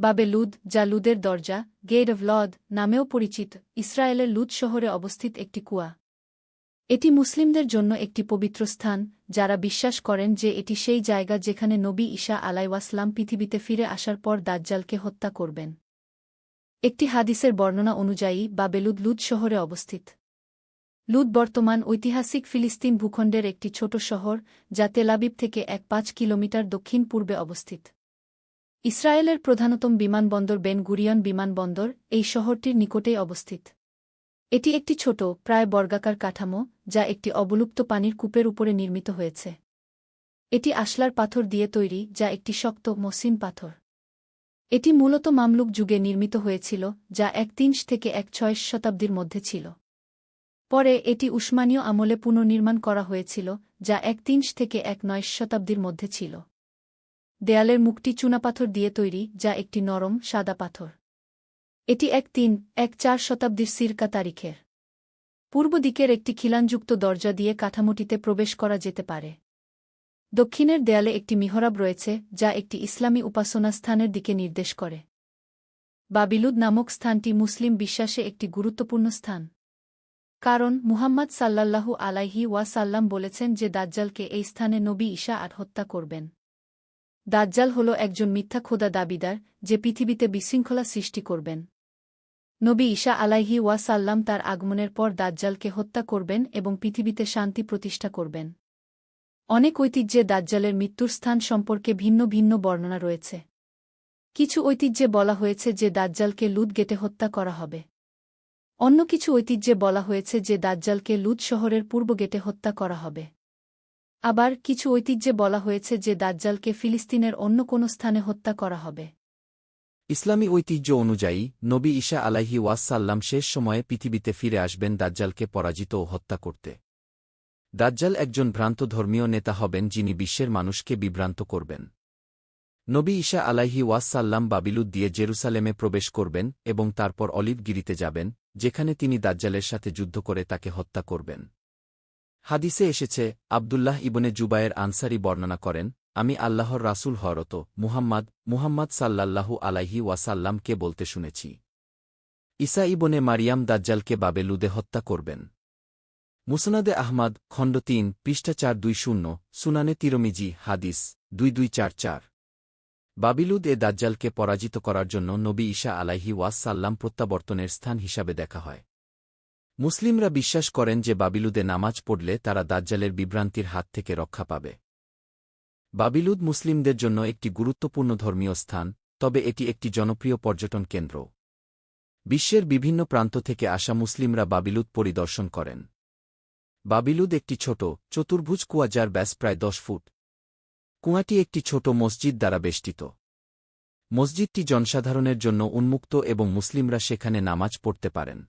বাবে লুদ যা লুদের দরজা, গেট অব লদ নামেও পরিচিত, ইসরায়েলের লুদ শহরে অবস্থিত একটি কুয়া। এটি মুসলিমদের জন্য একটি পবিত্র স্থান, যারা বিশ্বাস করেন যে এটি সেই জায়গা যেখানে নবী ঈশা আলাইওয়াসলাম পৃথিবীতে ফিরে আসার পর দাজ্জালকে হত্যা করবেন। একটি হাদিসের বর্ণনা অনুযায়ী, বাবেলুদ লুদ শহরে অবস্থিত। লুদ বর্তমান ঐতিহাসিক ফিলিস্তিন ভূখণ্ডের একটি ছোট শহর, যা তেলাবিব থেকে এক পাঁচ কিলোমিটার দক্ষিণ পূর্বে অবস্থিত। ইসরায়েলের প্রধানতম বিমানবন্দর বেন গুরিয়ন বিমানবন্দর এই শহরটির নিকটেই অবস্থিত। এটি একটি ছোট, প্রায় বর্গাকার কাঠামো, যা একটি অবলুপ্ত পানির কূপের উপরে নির্মিত হয়েছে। এটি আসলার পাথর দিয়ে তৈরি, যা একটি শক্ত মসৃণ পাথর। এটি মূলত মামলুক যুগে নির্মিত হয়েছিল, যা এক তিনশ থেকে এক ছয় শতাব্দীর মধ্যে ছিল। পরে এটি উসমানীয় আমলে পুনর্নির্মাণ করা হয়েছিল, যা এক তিনশ থেকে এক নয় শতাব্দীর মধ্যে ছিল। দেয়ালের মুখটি চুনাপাথর দিয়ে তৈরি, যা একটি নরম, সাদা পাথর। এটি এক তিন, এক চার শতাব্দীর সিরকা তারিখের। পূর্ব দিকের একটি খিলানযুক্ত দরজা দিয়ে কাঠামোটিতে প্রবেশ করা যেতে পারে। দক্ষিণের দেয়ালে একটি মিহরাব রয়েছে, যা একটি ইসলামী উপাসনা স্থানের দিকে নির্দেশ করে। বাবিলুদ নামক স্থানটি মুসলিম বিশ্বাসে একটি গুরুত্বপূর্ণ স্থান। কারণ মুহাম্মদ সাল্লাল্লাহু আলাইহি ওয়াসাল্লাম বলেছেন যে দাজ্জালকে এই স্থানে নবী ঈশা আত্মহত্যা করবেন। দাজ্জাল হল একজন মিথ্যা খোদা দাবিদার, যে পৃথিবীতে বিশৃঙ্খলা সৃষ্টি করবেন। নবী ঈশা আলাইহি ওয়াসাল্লাম তার আগমনের পর দাজ্জালকে হত্যা করবেন এবং পৃথিবীতে শান্তি প্রতিষ্ঠা করবেন। অনেক ঐতিহ্যে দাজ্জালের মৃত্যুর স্থান সম্পর্কে ভিন্ন ভিন্ন বর্ণনা রয়েছে। কিছু ঐতিহ্যে বলা হয়েছে যে দাজ্জালকে লুদ গেটে হত্যা করা হবে। অন্য কিছু ঐতিহ্যে বলা হয়েছে যে দাজ্জালকে লুদ শহরের পূর্ব গেটে হত্যা করা হবে। আবার কিছু ঐতিহ্যে বলা হয়েছে যে দাজ্জালকে ফিলিস্তিনের অন্য কোনো স্থানে হত্যা করা হবে। ইসলামী ঐতিহ্য অনুযায়ী, নবী ঈশা আলাহি ওয়াসাল্লাম শেষ সময়ে পৃথিবীতে ফিরে আসবেন দাজ্জালকে পরাজিত ও হত্যা করতে। দাজ্জাল একজন ভ্রান্ত ধর্মীয় নেতা হবেন যিনি বিশ্বের মানুষকে বিভ্রান্ত করবেন। নবী ঈশা আলাহি ওয়াসাল্লাম বাবিলুদ দিয়ে জেরুসালেমে প্রবেশ করবেন এবং তারপর অলিভ গিরিতে যাবেন, যেখানে তিনি দাজ্জালের সাথে যুদ্ধ করে তাকে হত্যা করবেন। হাদিসে এসেছে, আবদুল্লাহ ইবনে জুবায়ের আনসারি বর্ণনা করেন, আমি আল্লাহর রাসুল হরত মুহাম্মদ মুহাম্মদ সাল্লাল্লাহু আলাইহি ওয়াসাল্লামকে বলতে শুনেছি। ইসা ইবনে মারিয়াম দাজ্জালকে বাবেলুদে হত্যা করবেন। মুসনাদে আহমাদ, খণ্ড তিন, পৃষ্ঠা চার দুই শূন্য, সুনানে তিরমিজি, হাদিস দুই দুই চার চার। বাবিলুদ এ দাজ্জালকে পরাজিত করার জন্য নবী ঈশা আলাইহি ওয়াসাল্লাম প্রত্যাবর্তনের স্থান হিসাবে দেখা হয়। মুসলিমরা বিশ্বাস করেন যে বাবিলুদে নামাজ পড়লে তারা দাজ্জালের বিভ্রান্তির হাত থেকে রক্ষা পাবে। বাবিলুদ মুসলিমদের জন্য একটি গুরুত্বপূর্ণ ধর্মীয় স্থান, তবে এটি একটি জনপ্রিয় পর্যটন কেন্দ্র। বিশ্বের বিভিন্ন প্রান্ত থেকে আসা মুসলিমরা বাবিলুদ পরিদর্শন করেন। বাবিলুদ একটি ছোট, চতুর্ভুজ কুয়া যার ব্যাস প্রায় দশ ফুট। কুয়াটি একটি ছোট মসজিদ দ্বারা বেষ্টিত। মসজিদটি জনসাধারণের জন্য উন্মুক্ত এবং মুসলিমরা সেখানে নামাজ পড়তে পারেন।